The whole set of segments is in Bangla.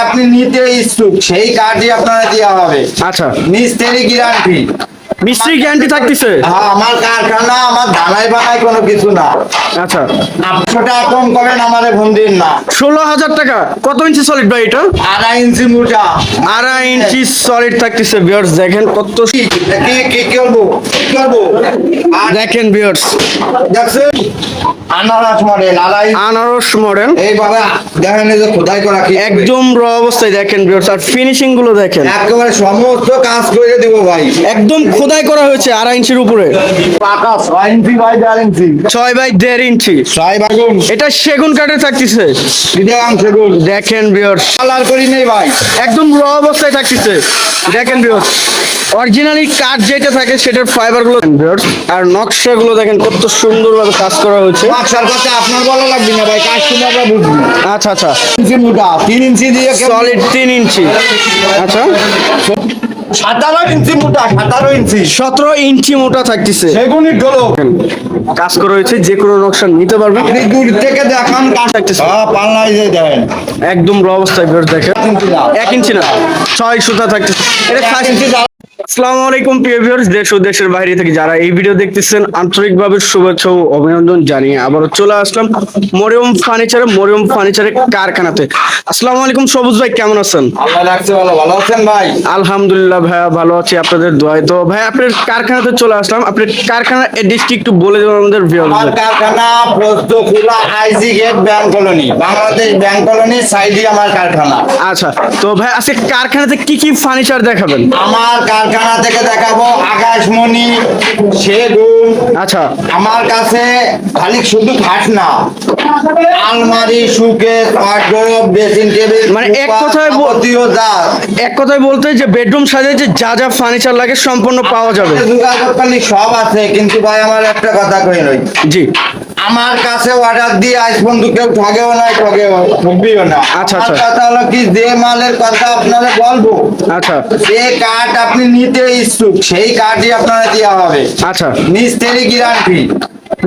আপনি নিতে ইচ্ছুক সেই কার্ডই আপনারা দেওয়া হবে। আচ্ছা। মিস্ত্রি গ্যারান্টি মিস্ত্রি গ্যারান্টি থাকতেছে? হ্যাঁ আমার কারখানা আমার ধানাই বানাই কোনো কিছু না। আচ্ছা। আটশো টাকা কম করেন আমারে ফোন দিন না। ষোলো হাজার টাকা। কত ইঞ্চি সলিড ভাই এটা? আড়াই ইঞ্চি মোটা। আড়াই ইঞ্চি সলিড থাকতেছে বিয়ার্স দেখেন কত কি কি করব? কি করব? দেখেন বিয়ার্স দেখছেন? আনারস মডেল আড়াই আনারস মডেল এই বাবা দেখেন এই যে খোদাই করা কি একদম র অবস্থায় দেখেন বিয়ার্স আর ফিনিশিংগুলো দেখেন। একেবারে সমস্ত কাজ করে দিব ভাই। একদম খোদাই করা হয়েছে আড়াই ইঞ্চির উপরে। ছয় বাই দেড় ইঞ্চি। ছয় বাই এটা সেগুন কাঠে থাকতেছে। দেখেন বিয়ার্স কালার করি নেই ভাই। একদম র অবস্থায় থাকতেছে। দেখেন বিয়ার্স অরিজিনালি কাঠ যেটা থাকে সেটার ফাইবারগুলো আর নকশা গুলো দেখেন কত সুন্দরভাবে কাজ করা হয়েছে। নকশার কথা আপনার বলা লাগবে না ভাই বুঝবে। আচ্ছা আচ্ছা। ইঞ্চি মোটা তিন ইঞ্চি দিয়ে সলিড তিন ইঞ্চি। আচ্ছা। সাতারো ইঞ্চি মোটা সাতারো ইঞ্চি। সতেরো ইঞ্চি মোটা থাকতেছে। সেগুনই গলো কাজ করা যে কোনো নকশা নিতে পারবেন আপনি দূর থেকে দেখান কাজ থাকতেছে। হ্যাঁ পাল্লাই যে দেন একদম র অবস্থায় viewers দেখেন এক ইঞ্চি না ছয় সুতা থাকতেছে। এটা ইঞ্চি। আসসালামু আলাইকুম প্রিয় ভিউয়ার্স দেশ ও দেশের বাইরে থেকে যারা এই ভিডিও দেখতেছেন আন্তরিকভাবে শুভেচ্ছা ও অভিনন্দন জানিয়ে আবারও চলে আসলাম মরিয়ম ফার্নিচারে মরিয়ম ফার্নিচারের কারখানাতে। আসসালামু আলাইকুম সবুজ ভাই কেমন আছেন? আল্লাহ রাখছে ভালো ভালো আছেন ভাই? আলহামদুলিল্লাহ ভালো আছি আপনাদের দোয়ায় তো। ভাই আপনার কারখানাতে চলে আসলাম আপনার কারখানার অ্যাড্রেসটি একটু বলে দেবেন আমাদের ভিউয়ার্স কারখানা IG gate bank colony Bangladesh bank কলোনির সাইডে আমার কারখানা। আচ্ছা তো ভাই আজকে কারখানাতে কি কি ফার্নিচার দেখাবেন? আমার কারখানা থেকে দেখাবো আকাশমণি সেগুন। আচ্ছা। আমার কাছে খালি শুধু খাট না আলমারি সুকে ওয়ার্ডরোব ড্রেসিং টেবিল মানে এক কথায় বল- যা। এক কথায় বলতে যে বেডরুম সাজাইতে যা যা ফার্নিচার লাগে সম্পূর্ণ পাওয়া যাবে। যোগাযোগ সব আছে কিন্তু ভাই আমার একটা কথা কই নই জি। আমার কাছে অর্ডার দিয়ে আজ পর্যন্ত কেউ ঠগেও না ঠগেও ঠকবিও না। আচ্ছা, আচ্ছা। তাহলে হলো কি যে মালের কথা আপনারা বলব আচ্ছা। যে কার্ড আপনি নিতে ইচ্ছুক সেই কার্ডই আপনারা দেওয়া হবে। আচ্ছা। মিস্ত্রি গ্যারান্টি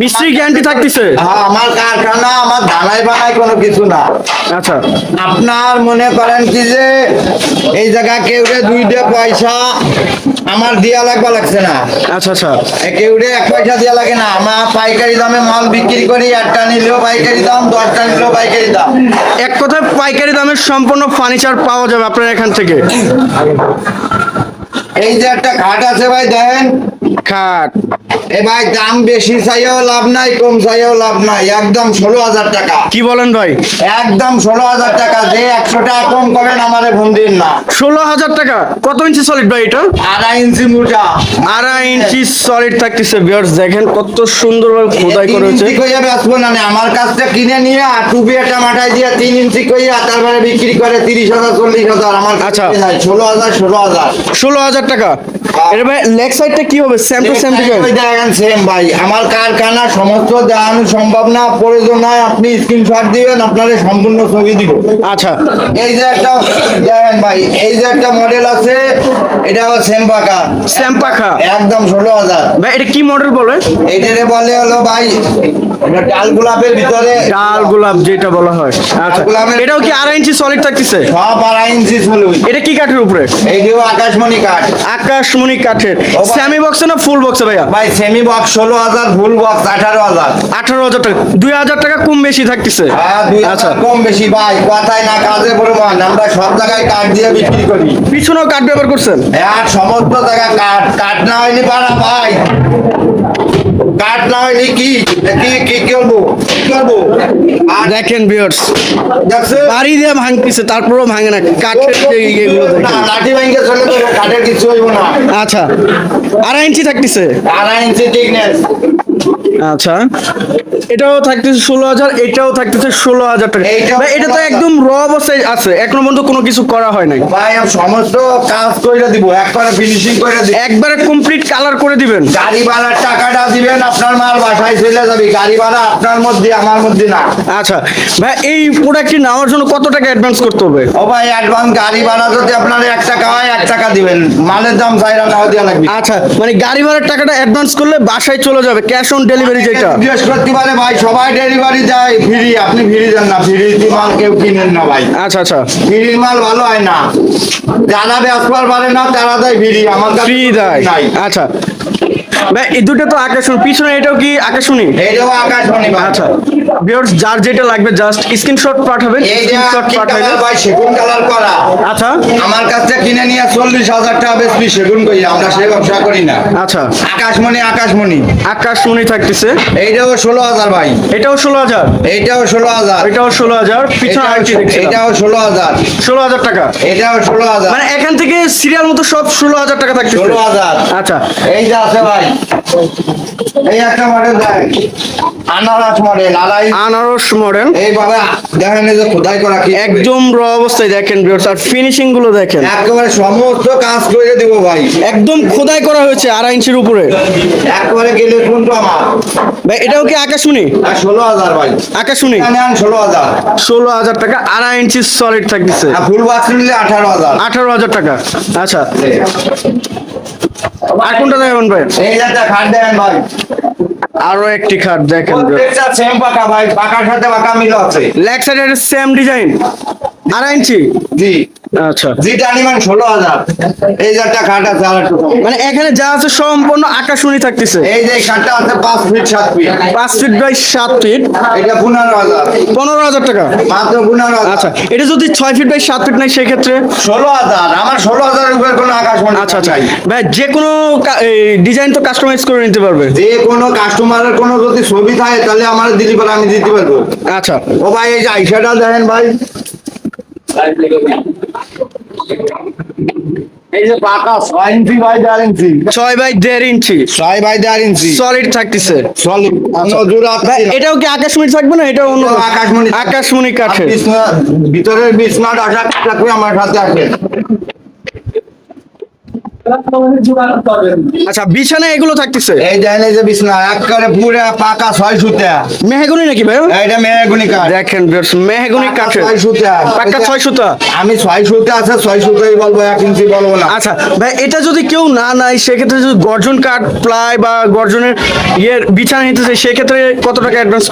মিস্ত্রি গ্যারান্টি থাকতেছে? আমার কারখানা আমার ধানাই বানাই কোনো কিছু না। আচ্ছা। আপনার মনে করেন কি যে এই জায়গা কেউ দুইটা পয়সা আমার দিয়া লাগবা লাগছে না। আচ্ছা আচ্ছা। এ কেউ এক পয়সা দিয়া লাগে না। আমার পাইকারি দামে মাল বিক্রি করি একটা নিলেও পাইকারি দাম দশটা নিলেও পাইকারি দাম। এক কথায় পাইকারি দামের সম্পূর্ণ ফার্নিচার পাওয়া যাবে আপনার এখান থেকে। এই যে একটা খাট আছে ভাই দেখেন। খাট। এ ভাই দাম বেশি চাইও লাভ নাই কম চাইও লাভ নাই একদম ষোলো হাজার টাকা। কি বলেন ভাই? একদম ষোলো হাজার টাকা যে একশো টাকা কম করেন আমারে ফোন দিন না। ষোলো হাজার টাকা? কত ইঞ্চি সলিড ভাই এটা? আড়াই ইঞ্চি মোটা। আড়াই ইঞ্চি সলিড থাকতেছে বিয়ার্স দেখেন কত সুন্দরভাবে খোদাই করা হয়েছে কইয়া বেচবো না আমার কাছটা কিনে নিয়ে আর টুপি একটা মাথায় দিয়ে তিন ইঞ্চি কইয়া তারপরে বিক্রি করে তিরিশ হাজার চল্লিশ হাজার আমার আচ্ছা। ষোলো হাজার ষোলো হাজার। ষোলো হাজার টাকা। এটা ভাই লেগ সাইডটা কি হবে? সেম টু সেম সেম ভাই। আমার কারখানা সমস্ত দেখানো সম্ভব না প্রয়োজন নয় আপনি স্ক্রিনশট দিবেন আপনাদের সম্পূর্ণ ছবি দিব। আচ্ছা। এই যে একটা দেখেন ভাই এই যে একটা মডেল আছে এটা হলো সেম পাখা। একদম ষোলো হাজার। ভাই এটা কি মডেল বলে এটা বলে হলো ভাই ডাল গোলাপের ভিতরে ডাল গোলাপ যেটা বলা হয়। আচ্ছা এটাও কি আড়াই ইঞ্চি সলিড থাকতেছে? সব আড়াই ইঞ্চি চলুই এটা কি কাঠের উপরে? এই যে আকাশমণি কাঠ। আকাশমণি কাঠের। সেমি বক্সে না ফুল বক্সে ভাইয়া? ভাই সেমি বক্স ষোলো হাজার ফুল বক্স আঠারো হাজার। আঠারো হাজার টাকা। দুই হাজার টাকা কম বেশি থাকতেছে। হ্যাঁ আচ্ছা। কম বেশি ভাই। কথায় না কাজে প্রমাণ। আমরা সব জায়গায় কাঠ দিয়ে বিক্রি করি। পিছনেও কাঠ ব্যবহার করছেন? এক সমস্ত জায়গায় কাঠ। কাঠ না হইলে পারা ভাই। কাঠ না হয়নি কি? কি কি করব? কি করব? দেখেন দেখছে? বাড়ি দিয়ে ভাঙতেছে তারপরেও ভাঙে না কাঠের যে ইয়েগুলো লাঠি ভাঙে চলে তো কাঠের কিছু হইব না। আচ্ছা আড়াই ইঞ্চি থাকতেছে। আড়াই ইঞ্চি থিকনেস আচ্ছা। এটাও থাকতেছে ষোলো হাজার এটাও থাকতেছে ষোলো হাজার টাকা। ভাই, এটা তো একদম র অবস্থায় আছে। এখনও পর্যন্ত কোনো কিছু করা হয় নাই। ভাই সমস্ত কাজ দিব একবারে ফিনিশিং দিব। একবারে কমপ্লিট কালার করে দিবেন। গাড়ি ভাড়ার টাকাটা দিবেন আপনার মাল বাসায় চলে যাবে। গাড়ি ভাড়া আপনার মধ্যে আমার মধ্যে না। আচ্ছা ভাই এই প্রোডাক্টটি নেওয়ার জন্য কত টাকা অ্যাডভান্স করতে হবে? ও ভাই অ্যাডভান্স গাড়ি ভাড়া যদি আপনার এক টাকা হয় এক টাকা দিবেন। মালের দাম চাইরা নাও দেওয়া লাগবে। আচ্ছা মানে গাড়ি ভাড়ার টাকাটা অ্যাডভান্স করলে বাসায় চলে যাবে ক্যাশ অন ডেলিভারি যেটা। বৃহস্পতিবারে ভাই সবাই ডেলিভারি দেয় ফ্রি আপনি ফ্রি দেন না ফ্রি মাল কেউ কিনেন না ভাই। আচ্ছা আচ্ছা। ফ্রির মাল ভালো হয় না। যারা ব্যবসার পারে না তারা দেয় ফ্রি আমার কাছে ফ্রি দেয়। আচ্ছা। ভাই এই দুটো তো পিছনে এটাও কি আকাশবাণী আচ্ছা ভিউয়ার্স যার যেটা লাগবে জাস্ট স্ক্রিনশট পাঠাবেন স্ক্রিনশট পাঠাবেন। ভাই সেগুন কালার করা। আচ্ছা। আমার কাছ কিনে নিয়ে চল্লিশ হাজার টাকা বেশি সেগুন করি আমরা সে ব্যবসা করি না। আচ্ছা। আকাশমণি আকাশমণি আকাশমণি থাকতেছে। এইটাও ষোলো হাজার ভাই। এটাও ষোলো হাজার? এইটাও ষোলো হাজার। এটাও ষোলো হাজার। পিছনে আরেকটি দেখছি এটাও ষোলো হাজার। ষোলো হাজার টাকা। এটাও ষোলো হাজার। মানে এখান থেকে সিরিয়াল মতো সব ষোলো হাজার টাকা থাকতেছে। ষোলো হাজার। আচ্ছা। এই যে আছে ভাই। এই একটা মডেল দেখ আনারস মডেল আড়াই আনারস মডেল এই বাবা দেখেন এই যে খোদাই করা কি একদম র অবস্থায় দেখেন ভিউয়ার্স আর ফিনিশিংগুলো দেখেন। একেবারে সমস্ত কাজ করে দিব ভাই। একদম খোদাই করা হয়েছে আড়াই ইঞ্চির উপরে। একবারে গেলে কোনটা আমার ভাই এটাও কি আকাশমণি? ষোলো হাজার ভাই। আকাশমণি? ষোলো হাজার। ষোলো হাজার টাকা আড়াই ইঞ্চি সলিড থাকতেছে। ফুল বাক্স নিলে আঠারো হাজার। আঠারো হাজার টাকা। আচ্ছা। আর কোনটা দেখবেন ভাই? এই একটা খাট দেখেন ভাই। আরও একটি খাট দেখেন প্রত্যেকটা সেম পাকা ভাই পাকার সাথে পাকা মিল আছে। লেগ সাইডের সেম ডিজাইন আড়াই ইঞ্চি? জি। আচ্ছা। যেটা নিবেন ষোলো হাজার। এই যে একটা খাট আছে আর একটু মানে এখানে যা আছে সম্পূর্ণ আকাশমণি থাকতেছে? এই যে খাটটা আছে পাঁচ ফিট সাত ফিট। পাঁচ ফিট বাই সাত ফিট। এটা পনেরো হাজার। পনেরো হাজার টাকা? মাত্র পনেরো আচ্ছা এটা যদি ছয় ফিট বাই সাত ফিট নাই সেক্ষেত্রে? ষোলো হাজার। আমার ষোলো হাজারের উপরে কোনো আকাশ আচ্ছা আচ্ছা। ভাই যে কোনো ডিজাইন তো কাস্টমাইজ করে নিতে পারবে। যে কোনো কাস্টমারের কোনো যদি ছবি থাকে তাহলে আমার দিতে পারে আমি দিতে পারব। আচ্ছা। ও ভাই এই যে আইসাটা দেখেন ভাই। এই যে পাকা ছয় ইঞ্চি বাই দেড় ইঞ্চি। ছয় বাই দেড় ইঞ্চি। ছয় বাই দেড় ইঞ্চি। সলিড থাকতেছে। সলিড নজর এটাও কি আকাশমণি থাকবে না? এটা অন্য আকাশমণি আকাশমণি কাঠের। ভিতরের বিছনা আশা থাকবে আমার সাথে আসবে। আচ্ছা বিছানা এগুলো থাকতেছে? এই দেখেন এই যে বিছনা একবারে পুরা পাকা ছয় সুতা। মেহগুনি নাকি ভাই? এইটা মেহগুনি কাঠ। দেখেন মেহগুনি পাকা কাঠের। ছয় সুতা। পাক্কা ছয় সুতা? আমি ছয় সুতা আছে ছয় সুতাই বলব এক ইঞ্চি বলব না। আচ্ছা ভাই এটা যদি কেউ না নাই সেক্ষেত্রে যদি গর্জন কাঠ প্লাই বা গর্জনের ইয়ের বিছানা নিতে চাই সেক্ষেত্রে কত টাকা অ্যাডভান্স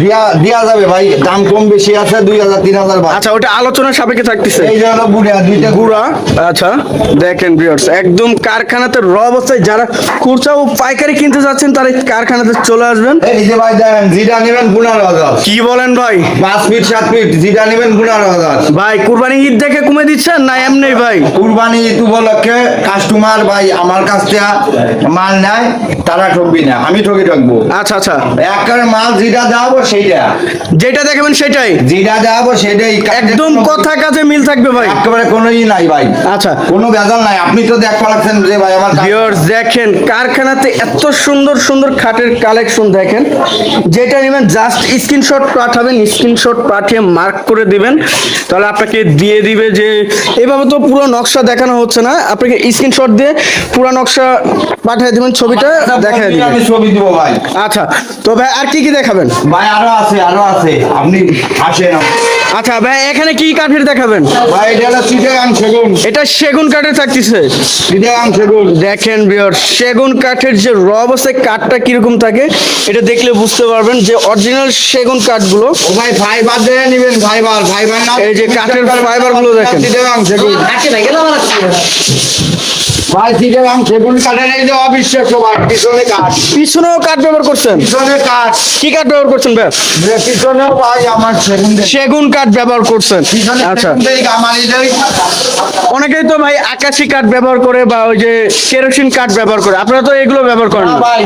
দিয়া দিয়া যাবে ভাই দাম কম বেশি আছে দুই হাজার তিন হাজার আচ্ছা ওটা আলোচনার সাপেক্ষে থাকতেছে। এই যে হলো বুড়া দুইটা গুড়া আচ্ছা দেখেন ভিউয়ার্স একদম কারখানাতে র অবস্থায় যারা খুচরা ও পাইকারি কিনতে যাচ্ছেন তারা কারখানাতে চলে আসবেন। এই যে ভাই দেখেন জিরা নেবেন পনেরো হাজার কি বলেন ভাই? পাঁচ ফিট সাত ফিট জিরা নেবেন গুনার হাজার ভাই কুরবানি ঈদ দেখে কমে দিচ্ছেন না এমনি ভাই? কুরবানি ঈদ উপলক্ষে কাস্টমার ভাই আমার কাছ থেকে মাল নেয়। তারা ঠকবি না আমি ঠকি ঠকবো আচ্ছা আচ্ছা। একবার মাল যেটা দেওয়াবো সেইটা। যেটা দেখাবেন সেটাই। যেটা দেওয়াবো সেটাই। একদম কথা কাজে মিল থাকবে ভাই। একেবারে কোনো ই নাই ভাই। আচ্ছা। কোনো ভেজাল নাই। আপনি তো দেখ পাচ্ছেন যে ভাই আমার ভিউয়ার্স দেখেন কারখানাতে এত সুন্দর সুন্দর খাটের কালেকশন দেখেন। যেটা নেবেন জাস্ট স্ক্রিনশট পাঠাবেন স্ক্রিনশট পাঠিয়ে মার্ক করে দিবেন। তাহলে আপনাকে দিয়ে দিবে যে এভাবে তো পুরো নকশা দেখানো হচ্ছে না। আপনাকে স্ক্রিনশট দিয়ে পুরো নকশা পাঠিয়ে দিবেন ছবিটা। দেখাই আমি ছবি দিব ভাই। আচ্ছা তো ভাই আর কি কি দেখাবেন? ভাই আরও আছে আরও আছে। আপনি আসেন। আচ্ছা ভাই এখানে কি কাঠের দেখাবেন? ভাই এটা হলো চিটাগাং সেগুন। এটা সেগুন কাঠের থাকতেছে। চিটাগাং সেগুন। দেখেন বিয়ার সেগুন কাঠের যে র অবস্থায় কাঠটা কীরকম থাকে এটা দেখলে বুঝতে পারবেন যে অরিজিনাল সেগুন কাঠগুলো ও ভাই ফাইবার দিয়ে নেবেন ফাইবার ফাইবার না এই যে কাঠের ফাইবারগুলো দেখেন। চিটাগাং সেগুন। ভাই ভাই পিছনেও কাঠ ব্যবহার করছেন? কাঠ। কি কাঠ ব্যবহার করছেন ভাই সেগুন সেগুন কাঠ ব্যবহার করছেন। আচ্ছা। অনেকেই তো ভাই আকাশি কাঠ ব্যবহার করে বা ওই যে কেরোসিন কাঠ ব্যবহার করে। আপনারা তো এগুলো ব্যবহার করেন। ভাই।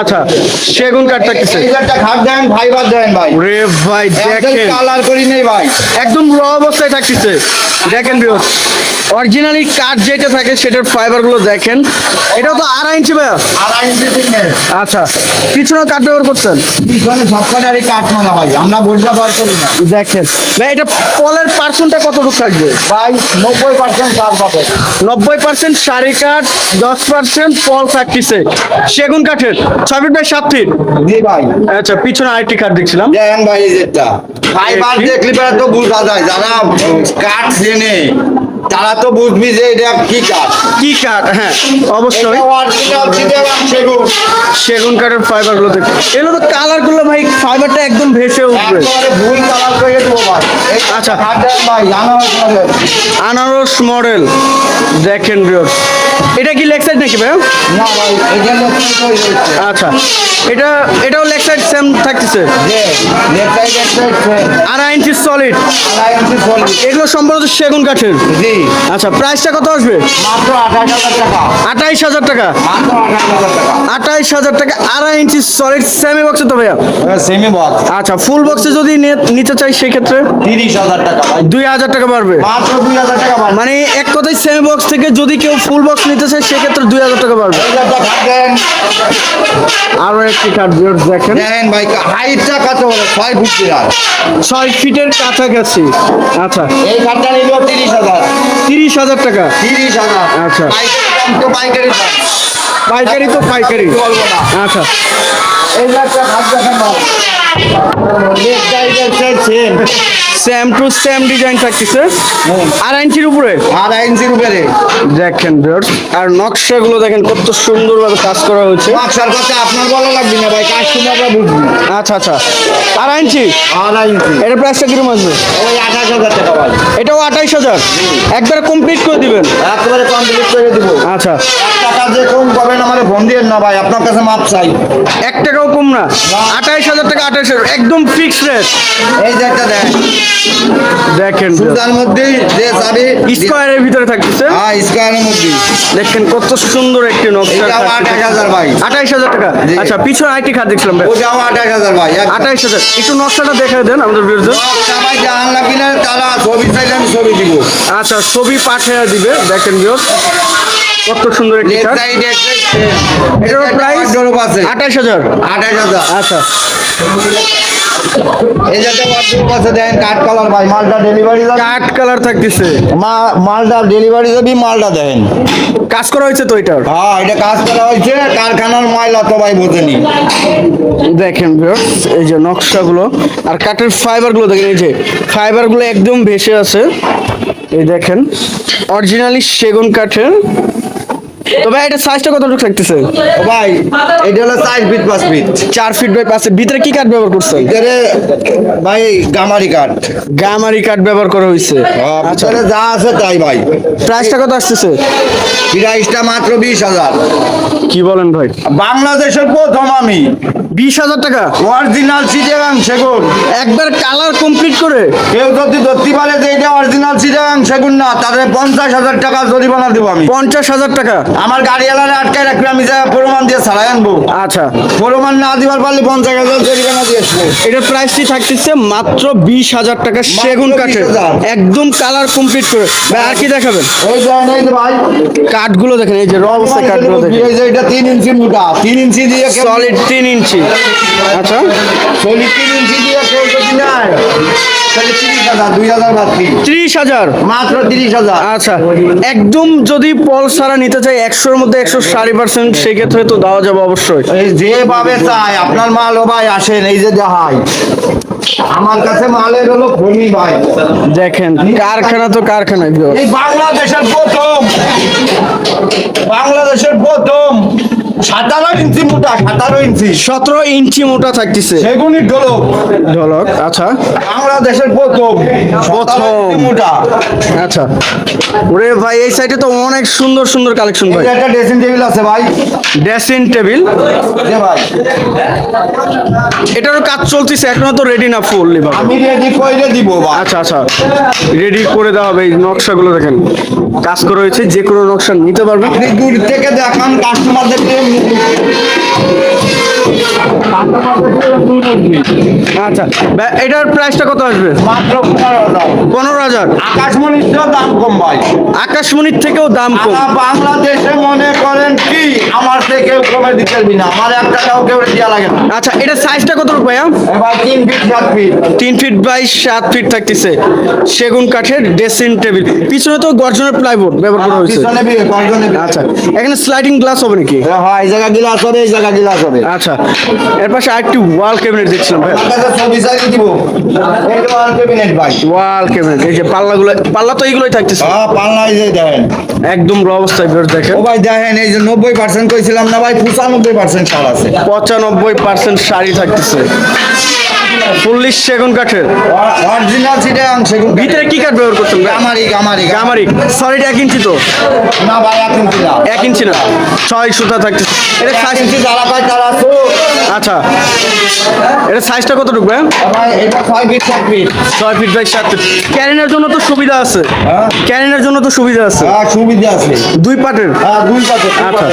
আচ্ছা সেগুন কাঠটা একটা খাট দেন ভাই। রে ভাই দেখেন। কালার করি নেই ভাই। একদম র অবস্থায় থাকতেছে। দেখেন বিয়স অরিজিনালি কাঠ যেটা থাকে সেটার ফাইবারগুলো দেখেন। এটাও তো আড়াই ইঞ্চি ভাইয়া? আড়াই ইঞ্চি আচ্ছা পিছনে কাঠ ব্যবহার করছেন? পিছনে সবকটারই কাঠ মানা ভাই আমরা বার করি না। দেখেন ভাই এটা পলের পার্সেন্টটা কতটুকু থাকবে? ভাই নব্বই পার্সেন্ট চার পাবে। নব্বই পার্সেন্ট শাড়ি কাঠ দশ পার্সেন্ট পল থাকতেছে সেগুন কাঠের ছয় ফিট বাই সাত ফিট। জি ভাই। আচ্ছা পিছনে আরেকটি কাঠ দেখছিলাম। ভাই এই যেটা ফাইবার। দেখলে পরে তো বোঝা যায় যারা কাঠ চেনে তারা তো বুঝবি যে এটা কি কাঠ কি কাঠ হ্যাঁ অবশ্যই সেগুন। সেগুন কাঠের ফাইবারগুলো দেখে এগুলো তো কালারগুলো ভাই ফাইবারটা একদম ভেসে উঠবে ভুল কালার করে দেবো ভাই আচ্ছা। আনারস মডেল। দেখেন ভিউয়ার্স এটা কি লেগ সাইড নাকি ভাই? আচ্ছা। এটা এটাও লেগ সাইড সেম থাকতেছে? আড়াই ইঞ্চি সলিড এগুলো সম্ভবত সেগুন কাঠের? জি। আচ্ছা প্রাইসটা কত আসবে? আঠাইশ হাজার টাকা? আঠাইশ হাজার টাকা আড়াই ইঞ্চি সলিড সেমি বক্সে তো ভাইয়া? সেমি বক্স আচ্ছা ফুল বক্সে যদি নিতে চাই সেক্ষেত্রে? তিরিশ হাজার টাকা ভাই। দুই হাজার টাকা টাকা মানে এক কথায় সেমি বক্স থেকে যদি কেউ ফুল বক্স নিতে চায় সেক্ষেত্রে দুই হাজার টাকা পারবে আরও একটি কাঠ বিরোধ দেখেন। ভাই হাইটটা কত হলো ছয় ফুট বিরাট। ছয় ফিটের কাছাকাছি। আচ্ছা। এই কাঠটা নিল তিরিশ হাজার। তিরিশ হাজার টাকা। তিরিশ হাজার। আচ্ছা। পাইকারি তো পাইকারি পাইকারি তো পাইকারি। আচ্ছা। সেম টু সেম ডিজাইন থাকতেছে আর ইঞ্চির উপরে? আড়াই ইঞ্চির উপরে। দেখেন ভিউয়ার্স আর নকশাগুলো দেখেন কত সুন্দরভাবে কাজ করা হয়েছে। নকশার কথা আপনার বলা লাগবে না ভাই কাস্টমাররা বুঝবে। আচ্ছা আচ্ছা। আড়াই ইঞ্চি? আড়াই ইঞ্চি। প্রাইসটা কীরকম আসবে? ওই আঠাশ হাজার টাকা ভাই। এটাও আঠাইশ হাজার? একবারে কমপ্লিট করে দিবেন? একেবারে কমপ্লিট করে দিব। আচ্ছা। টাকা যে কম পাবেন আমার ফোন দিয়ে না ভাই আপনার কাছে মাপ চাই। এক টাকাও কম না আঠাইশ হাজার টাকা আঠাইশ হাজার একদম ফিক্স রেট এই যে একটা দেন দেখেন সুতার মধ্যেই যে চাবি স্কোয়ারের ভিতরে থাকতেছে। হ্যাঁ স্কোয়ারের মধ্যে। দেখেন কত সুন্দর একটি নকশা আঠাশ হাজার ভাই। আঠাইশ হাজার টাকা। আচ্ছা পিছনে আইটি খাট দেখছিলাম ভাই। আঠাশ হাজার ভাই এক- আঠাইশ হাজার। একটু নকশাটা দেখে দেন আমাদের বিরুদ্ধে নকশা ভাই জাহান লাগিলে তারা ছবি চাইলে আমি ছবি দিব। আচ্ছা ছবি পাঠিয়ে দিবে দেখেন বিয়স কত সুন্দর একটি সাইডে এটার প্রাইস আঠাইশ হাজার। আঠাশ হাজার। আচ্ছা। এই যে একটা আছে দেন কাঠ কালার ভাই মালটা ডেলিভারি যাবে কালার থাকতেছে। মা মালটা ডেলিভারি যাবি মালটা দেন কাজ করা হয়েছে তো এটার? হ্যাঁ এটা কাজ করা হয়েছে কারখানার ভাই বোঝেনি। দেখেন এই যে নকশাগুলো আর কাঠের ফাইবারগুলো দেখেন এই যে ফাইবারগুলো একদম ভেসে আছে। এই দেখেন অরিজিনালি সেগুন কাঠের তবে এটা সাইজটা কতটুকু থাকতেছে ও ভাই এটা হলো সাইজ ফিট পাঁচ ফিট চার ফিট বাই পাঁচ ভিতরে কি কাঠ ব্যবহার করছেন? ভিতরে ভাই গামারি কাঠ গামারি কাঠ ব্যবহার করা হয়েছে আচ্ছা। ভিতরে যা আছে তাই ভাই। প্রাইসটা কত আসতেছে? প্রাইসটা মাত্র বিশ হাজার। কি বলেন ভাই? বাংলাদেশের প্রথম আমি। বিশ হাজার টাকা? অরিজিনাল চিটাগাং সেগুন একবার কালার কমপ্লিট করে। কেউ যদি ধরতে পারে যে এটা অরিজিনাল চিটাগাং সেগুন না তাদের পঞ্চাশ হাজার টাকা জরিমানা দেবো আমি। পঞ্চাশ হাজার টাকা? আমার গাড়ি এলাকায় আটকায় রাখলে আমি যা প্রমাণ দিয়ে ছাড়াই আনব। আচ্ছা। প্রমাণ না দিবার পারলে পঞ্চাশ হাজার জরিমানা দিয়ে আসব। এটার প্রাইসটি থাকতেছে মাত্র বিশ হাজার টাকা সেগুন কাঠের। একদম কালার কমপ্লিট করে। ভাই আর কি দেখাবেন? যে ভাই। কাঠগুলো দেখেন এই যে র অবস্থায় কাঠগুলো দেখেন এই যে এটা তিন ইঞ্চি মোটা। তিন ইঞ্চি দিয়ে সলিড তিন ইঞ্চি। আচ্ছা। সলিড তিন ইঞ্চি দিয়ে কেউ যদি নেয় তাহলে হাজার দুই হাজার বাড়তি ত্রিশ হাজার। মাত্র তিরিশ হাজার। আচ্ছা একদম যদি পল ছাড়া নিতে চাই একশোর মধ্যে একশো ষাট পার্সেন্ট সেক্ষেত্রে তো দেওয়া যাবে অবশ্যই। এই যেভাবে চাই আপনার মাল ও ভাই আসেন এই যে দেখাই। আমার কাছে মালের হলো খনি ভাই। দেখেন কারখানা তো কারখানায় এই বাংলাদেশের প্রথম। বাংলাদেশের প্রথম। সাতারো ইঞ্চি মোটা সাতারো ইঞ্চি। সতেরো ইঞ্চি মোটা থাকতেছে। সেগুনি ঢোলক। ঢোলক আচ্ছা। বাংলাদেশের প্রথম। প্রথম। মোটা। আচ্ছা। ওরে ভাই এই সাইডে তো অনেক সুন্দর সুন্দর কালেকশন ভাই। একটা ড্রেসিং টেবিল আছে ভাই। ড্রেসিং টেবিল ভাই। এটারও কাজ চলতেছে এখনও তো রেডি না ফুললি ভাই। আমি রেডি করে দিব আচ্ছা আচ্ছা। রেডি করে দেওয়া হবে এই নকশাগুলো দেখেন। কাজ করা হয়েছে যে কোনো নকশা নিতে পারবেন দূর থেকে দেখান কাস্টমারদেরকে আচ্ছা এটার প্রাইসটা কত আসবে? মাত্র পনেরো হাজার। আকাশমণির দাম কম ভাই। আকাশমণির থেকেও দাম কম। বাংলাদেশে মনে করেন কি? আমার থেকে কেউ কমে দিতে পারবি না। আমার এক টাকাও কেউ দেওয়া লাগে না। আচ্ছা এটা সাইজটা কত ভাইয়া? এবার তিন ফিট সাত ফিট তিন ফিট বাই সাত ফিট থাকতেছে। সেগুন কাঠের ড্রেসিং টেবিল পিছনে তো গর্জনের প্লাইবোর্ড ব্যবহার করা হয়েছে। পিছনে বি আচ্ছা এখানে স্লাইডিং গ্লাস হবে নাকি? হ্যাঁ এই জায়গা গিলাস হবে এই জায়গা গিলাস হবে। আচ্ছা এর পাশে আরেকটি ওয়াল ক্যাবিনেট দেখছিলাম ভাই ছবি চাইলে দিব? এই তো ক্যাবিনেট ভাই। ওয়াল ক্যাবিনেট এই যে পাল্লাগুলো পাল্লা তো এইগুলোই থাকতেছে। হ্যাঁ পাল্লা এই যে দেখেন। একদম র অবস্থায় বের দেখেন। ও ভাই দেখেন এই যে নব্বই পার্সেন্ট কইছিলাম না ভাই পঁচানব্বই পার্সেন্ট ছাড় আছে। পঁচানব্বই পার্সেন্ট শাড়ি থাকতেছে। ফুল্লি সেগুন কাঠের। অরিজিনাল সিটাং সেগুন ভিতরে কি কাঠ ব্যবহার করছেন গামারি গামারি গামারি সলিড এক ইঞ্চি তো? না ভাই এক ইঞ্চি না। এক ইঞ্চি না। ছয় সুতা থাকতেছে এটা সাইজ ইঞ্চি যারা পায় তারা তো আচ্ছা। এটা সাইজটা ভাই? ভাই এটা ছয় ফিট সাত ফিট ছয় ফিট বাই সাত ফিট ক্যারিনের জন্য তো সুবিধা আছে। ক্যারিনের জন্য তো সুবিধা আছে। হ্যাঁ সুবিধা আছে। দুই পাটের? হ্যাঁ দুই দুই আচ্ছা।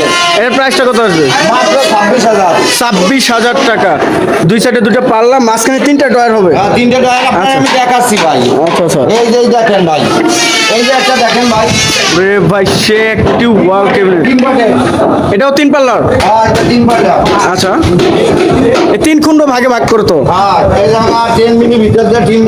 এর প্রাইসটা কত আসবে? মাত্র ছাব্বিশ হাজার। ছাব্বিশ হাজার টাকা। দুই সাইডে দুটো পাল্লা মাঝখানে তিনটা ডয়ার হবে? হ্যাঁ তিনটে ডয়ার আপনার আমি দেখাচ্ছি ভাই। আচ্ছা আচ্ছা। এই যে দেখেন ভাই। এই যে একটা দেখেন ভাই। রে ভাই সে একটি ওয়াল পাটে এটাও তিন পাল্লার? হ্যাঁ এটা তিন পাটা আচ্ছা। এই তিন খণ্ড ভাগে ভাগ করতো হ্যাঁ এই যে আমার টেন মিলি ভিতর দিয়ে তিন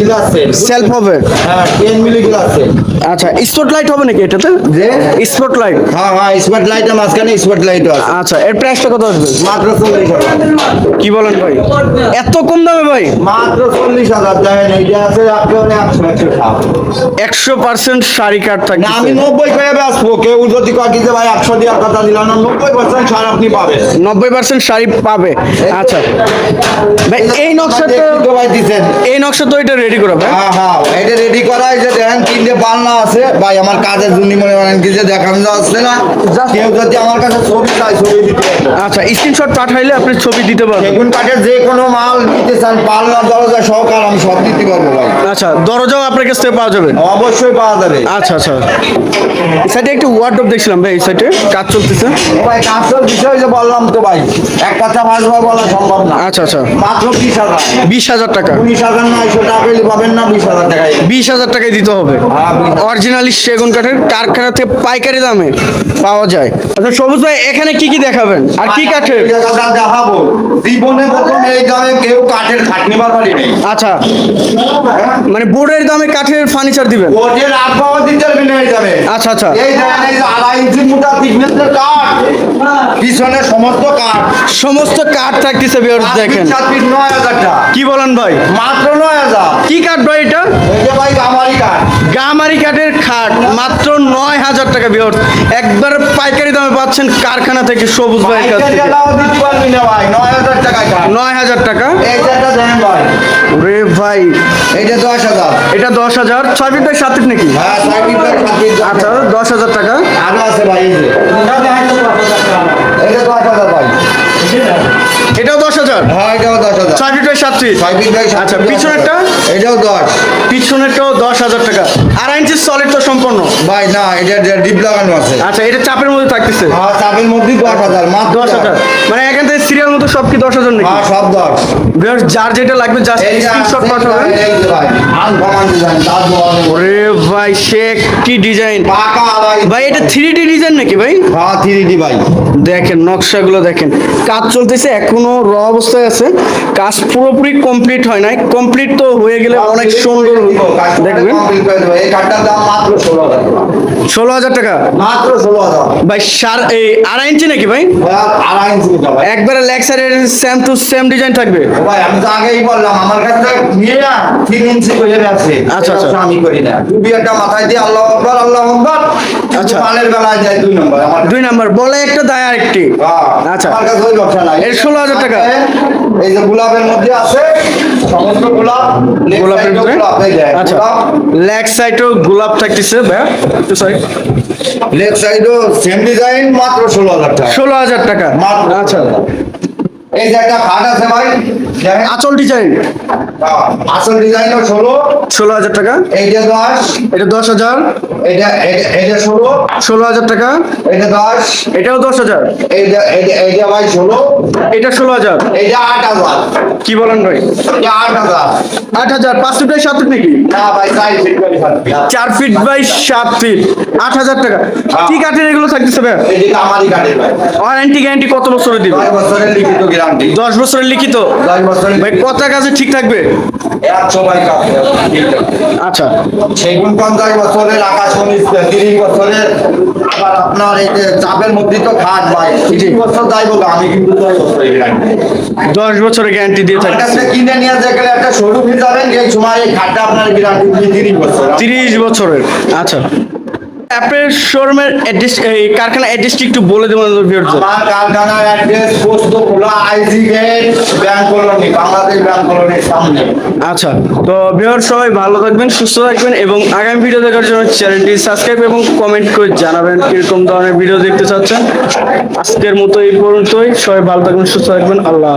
গ্লাস সেলফ হবে হ্যাঁ টেন মিলি গ্লাস সেট আচ্ছা স্পট লাইট হবে নাকি এটাতে? যে? স্পট লাইট হ্যাঁ হ্যাঁ স্পট লাইটের মাঝখানে স্পট লাইট আছে। আচ্ছা এর প্রাইসটা কত আসবে? মাত্র চল্লিশ হাজার। কি বলেন ভাই? এত কম দামে ভাই? মাত্র চল্লিশ হাজার দেখেন এইটা আছে একশো খাও পার্সেন্ট শাড়ি কাঠ থাকে না আমি নব্বই করে বেসবো কেউ যদি কয় যে ভাই একশো দেওয়ার কথা দিলাম না নব্বই পার্সেন্ট ছাড় আপনি পাবেন। নব্বই পার্সেন্ট শাড়ি পাবে। আচ্ছা। ভাই এই নকশাটা তো ভাই দিচ্ছেন এই নকশা তো এটা রেডি করা ভাই। হ্যাঁ হ্যাঁ এটা রেডি করা এই যে দেখেন তিনটে পাল্লা আছে। ভাই আমার কাজের জন্য মনে করেন কি যে দেখানো যাচ্ছে না। কেউ যদি আমার কাছে ছবি চাই ছবি দিতে। আচ্ছা স্ক্রিনশট পাঠাইলে আপনি ছবি দিতে পারবেন। সেগুন কাঠের যে কোনো মাল নিতে চান পাল্লা দরজা সহকার আমি সব দিতে পারব ভাই। আচ্ছা দরজাও আপনার কাছ থেকে পাওয়া যাবে? অবশ্যই পাওয়া যাবে। আচ্ছা আচ্ছা। সাইডে একটু ওয়ার্ডরোব দেখছিলাম ভাই এই সাইডে কাজ চলতেছে। ভাই কাজটার বিষয় যে বললাম তো ভাই এক কথা ভাষা বলা সম্ভব না। আচ্ছা আচ্ছা। মাত্র বিশ হাজার। বিশ হাজার টাকা। উনিশ হাজার নয়শো টাকা পাবেন না বিশ হাজার টাকায়। বিশ হাজার টাকায় দিতে হবে। হ্যাঁ, 20,000 অরিজিনালি সেগুন কাঠের কারখানা থেকে পাইকারি দামে পাওয়া যায়। আচ্ছা সবুজ ভাই এখানে কি কি দেখাবেন? আর কি কাঠের? দেখাবো জীবনে প্রথম এই দামে কেউ কাঠের খাটনি বাড়ি নেই। আচ্ছা মানে বোর্ডের দামে কাঠের ফার্নিচার দিবেন? ওদের আবহাওয়া দিতে পারবি না এই দামে। আচ্ছা আচ্ছা। এই এই আড়াই ইঞ্চি মোটা thickness-এর কাঠ পিছনে সমস্ত কাঠ। সমস্ত কাঠ থাকতেছে বিয়ার দেখেন। কি বলেন ভাই? মাত্র নয় হাজার। কি কাঠ ভাই এটা? ভাই আমারই কাঠ। গামারি কাঠের খাট মাত্র নয় হাজার টাকা বিয়ার একবার পাইকারি দামে পাচ্ছেন কারখানা থেকে সবুজ ভাই নয় হাজার টাকা? রে ভাই। এইটা দশ হাজার। এটা দশ হাজার। ছয় ফিট বাই সাত ফিট নাকি? হ্যাঁ আচ্ছা দশ হাজার টাকা। আরও আছে ভাই এইটা দশ হাজার ভাই। এটাও দশ হাজার? হ্যাঁ এটাও দশ হাজার। ছয় ফিট বাই সাত ফিট? ছয় পিস বাই আচ্ছা পিছনেরটা? এটাও দশ। পিছনেরটাও দশ হাজার টাকা। আড়াই ইঞ্চি সলিড তো সম্পূর্ণ। ভাই না এটা ডিপ লাগানো আছে। আচ্ছা এটা চাপের মধ্যে থাকতেছে। হ্যাঁ চাপের মধ্যে দশ হাজার মাত্র দশ হাজার। মানে এখান থেকে সিরিয়াল মতো সব কি দশ হাজার নাকি? হ্যাঁ সব দশ। Viewers, যার যেটা লাগবে জাস্ট স্ক্রিনশট পাঠাবেন। ওরে ভাই সে কি ডিজাইন ভাই এটা থ্রি ডি ডিজাইন নাকি ভাই? হ্যাঁ থ্রি ডি ভাই। দেখেন নকশাগুলো দেখেন। কাজ চলতেছে এখনও র অবস্থায় আছে। কাজ পুরোপুরি কমপ্লিট হয় নাই। কমপ্লিট তো হয়ে গেলে অনেক সুন্দর দেখবেন। এই কাঠটার দাম মাত্র ষোলো হাজার ষোলো হাজার টাকা। মাত্র ষোলো হাজার। ভাই সার এই আড়াই ইঞ্চি নাকি ভাই? আড়াই ইঞ্চি একবারে লেগ সাইডের সেম টু সেম ডিজাইন থাকবে ভাই আমি তো আগেই বললাম আমার কাছে নিয়ে না তিন ইঞ্চি করে আছে আচ্ছা, আচ্ছা। আমি করি না। টুপি একটা মাথায় দিয়ে আল্লাহ আকবর আল্লাহ আকবর। আচ্ছা। মালের বেলায় যায় দুই নম্বর আমার দুই নাম্বার বলে একটা দায় আরেকটি। আচ্ছা। আমার কাছে ওই ব্যবসা নাই। এর 16,000 টাকা। এই যে গোলাপের মধ্যে আছে সমস্ত গোলাপ গোলাপের side গোলাপ, এই যে, আচ্ছা লেগ সাইডও গোলাপ থাকতেছে ভাই একটু সাইড লেফট সাইডও সেম ডিজাইন মাত্র ষোলো হাজার টাকা। ষোলো হাজার টাকা। মাত্র। আচ্ছা। এই যে একটা খাট আছে ভাই আচল ডিজাইন আসল ডিজাইন ষোলো। ষোলো হাজার টাকা। এইটা দশ। এটা দশ হাজার। এটা এটা- ষোলো। ষোলো হাজার টাকা। এটা দশ। এটাও দশ হাজার। এইটা এইটা ভাই ষোলো। এটা ষোলো হাজার। এইটা আট হাজার। কি বলেন ভাই? আট হাজার। আট হাজার। পাঁচ ফিট বাই সাত ফিট নাকি? না ভাই ফিট চার ফিট বাই সাত ফিট। আট হাজার টাকা। কি কাঠের এগুলো থাকতেছে ভাই? ওয়ারেন্টি গ্যারান্টি কত বছরের দিবে? ছয় বছরের লিখিত গ্যারান্টি দশ বছরের লিখিত? দশ ভাই কথা কাজে ঠিক থাকবে? আচ্ছা। সেগুন পঞ্চাশ বছরের আকাশমণি তিরিশ বছরের আবার আপনার এই যে চাপের মধ্যে তো খাট ভাই তিরিশ বছর যাইব আমি কিন্তু দশ বছরের গ্যারান্টি দশ বছরের গ্যারান্টি দিয়ে থাকছে কিনে নিয়ে গেলে একটা শোরুম যাবেন এই সময় এই খাটটা আপনার গ্যারান্টি তিরিশ বছর। তিরিশ বছরের আচ্ছা। অ্যাপের শোরুমের অ্যাড্রেস এই কারখানা অ্যাড্রেসটি একটু বলে দেবেন আমার কারখানার অ্যাড্রেস পোস্ট খোলা IG gate bank colony Bangladesh bank কলোনির সামনে। আচ্ছা তো ভিউয়ার সবাই ভালো থাকবেন সুস্থ থাকবেন এবং আগামী ভিডিও দেখার জন্য চ্যানেলটি সাবস্ক্রাইব এবং কমেন্ট করে জানাবেন কীরকম ধরনের ভিডিও দেখতে চাচ্ছেন। আজকের মতো এই পর্যন্তই সবাই ভালো থাকবেন সুস্থ থাকবেন আল্লাহ।